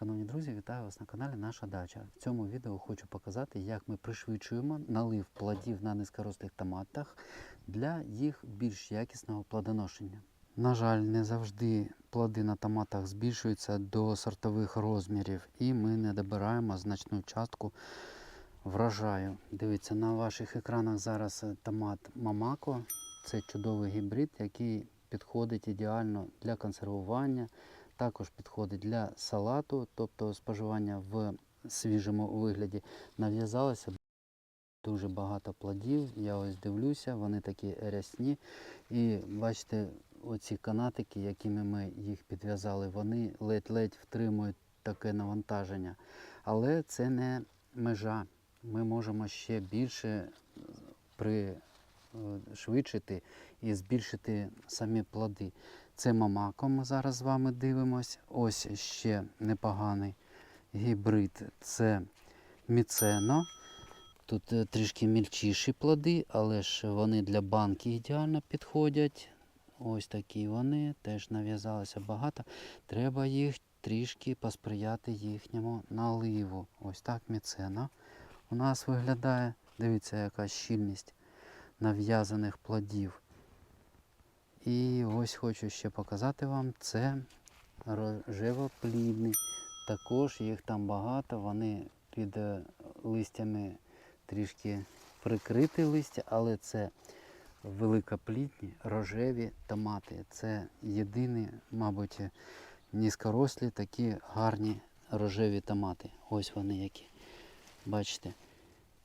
Шановні друзі, вітаю вас на каналі Наша Дача. В цьому відео хочу показати, як ми пришвидшуємо налив плодів на низькорослих томатах для їх більш якісного плодоношення. На жаль, не завжди плоди на томатах збільшуються до сортових розмірів, і ми не добираємо значну частку врожаю. Дивіться, на ваших екранах зараз томат Мамако. Це чудовий гібрид, який підходить ідеально для консервування, також підходить для салату, тобто споживання в свіжому вигляді. Нав'язалося дуже багато плодів. Я ось дивлюся, вони такі рясні. І бачите, оці канатики, якими ми їх підв'язали, вони ледь-ледь втримують таке навантаження. Але це не межа. Ми можемо ще більше пришвидшити і збільшити самі плоди. Це мамако ми зараз з вами дивимось. Ось ще непоганий гібрид. Це міцено. Тут е, трішки мільчіші плоди, але ж вони для банки ідеально підходять. Ось такі вони, теж нав'язалося багато. Треба їх трішки посприяти їхньому наливу. Ось так міцено у нас виглядає. Дивіться, яка щільність нав'язаних плодів. І ось хочу ще показати вам, це рожевоплідний. Також їх там багато, вони під е, листями трішки прикриті листя, але це великоплідні рожеві томати. Це єдині, мабуть, низькорослі такі гарні рожеві томати. Ось вони які. Бачите,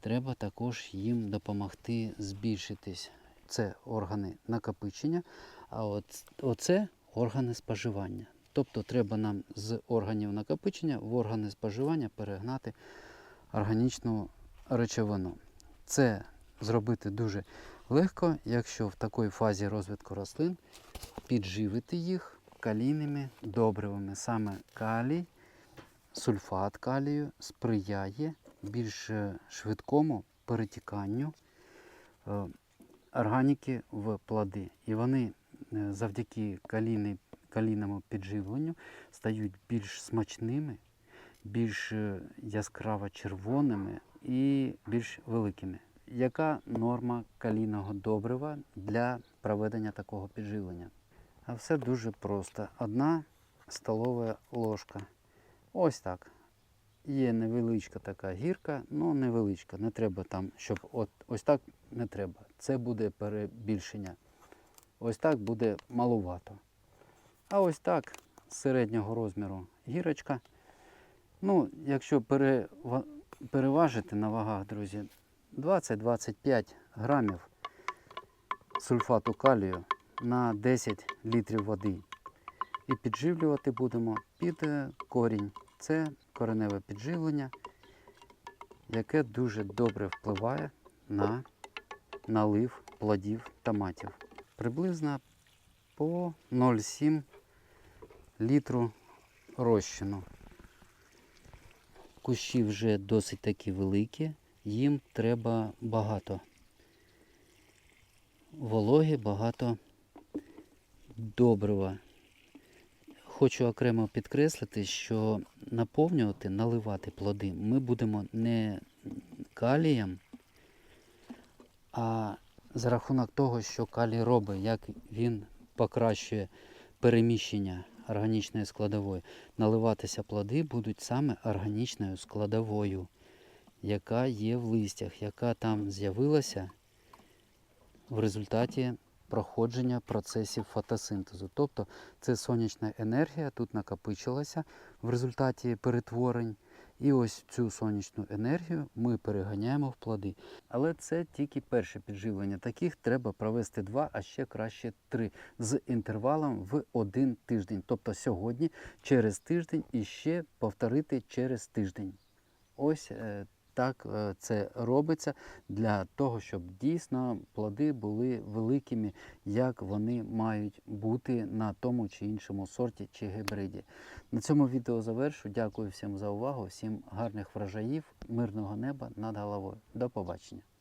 треба також їм допомогти збільшитись. Це органи накопичення, а от, оце органи споживання. Тобто треба нам з органів накопичення в органи споживання перегнати органічну речовину. Це зробити дуже легко, якщо в такій фазі розвитку рослин підживити їх калійними добривами. Саме калій, сульфат калію сприяє більш е, швидкому перетіканню е, органіки в плоди. І вони е, завдяки калійній, калійному підживленню стають більш смачними, більш яскраво червоними і більш великими. Яка норма калійного добрива для проведення такого підживлення? А все дуже просто. Одна столова ложка. Ось так. Є невеличка така гірка, ну невеличка, не треба там, щоб от, ось так не треба. Це буде перебільшення. Ось так буде малувато. А ось так середнього розміру гірочка. Ну, якщо перева- переважити на вагах, друзі, 20-25 грамів сульфату калію на 10 літрів води. І підживлювати будемо під е, корінь. Це кореневе підживлення, яке дуже добре впливає на налив плодів томатів. Приблизно по 0,7 літру розчину. Кущі вже досить такі великі, їм треба багато вологи, багато добрива. Хочу окремо підкреслити, що наповнювати, наливати плоди ми будемо не калієм, а за рахунок того, що калій робить, як він покращує переміщення органічної складової. Наливатися плоди будуть саме органічною складовою, яка є в листях, яка там з'явилася в результаті проходження процесів фотосинтезу. Тобто це сонячна енергія тут накопичилася в результаті перетворень. І ось цю сонячну енергію ми переганяємо в плоди. Але це тільки перше підживлення. Таких треба провести два, а ще краще три з інтервалом в один тиждень. Тобто сьогодні, через тиждень і ще повторити через тиждень. Ось е, так е, це робиться для того, щоб дійсно плоди були великими, як вони мають бути на тому чи іншому сорті чи гібриді. На цьому відео завершу. Дякую всім за увагу, всім гарних врожаїв, мирного неба над головою. До побачення.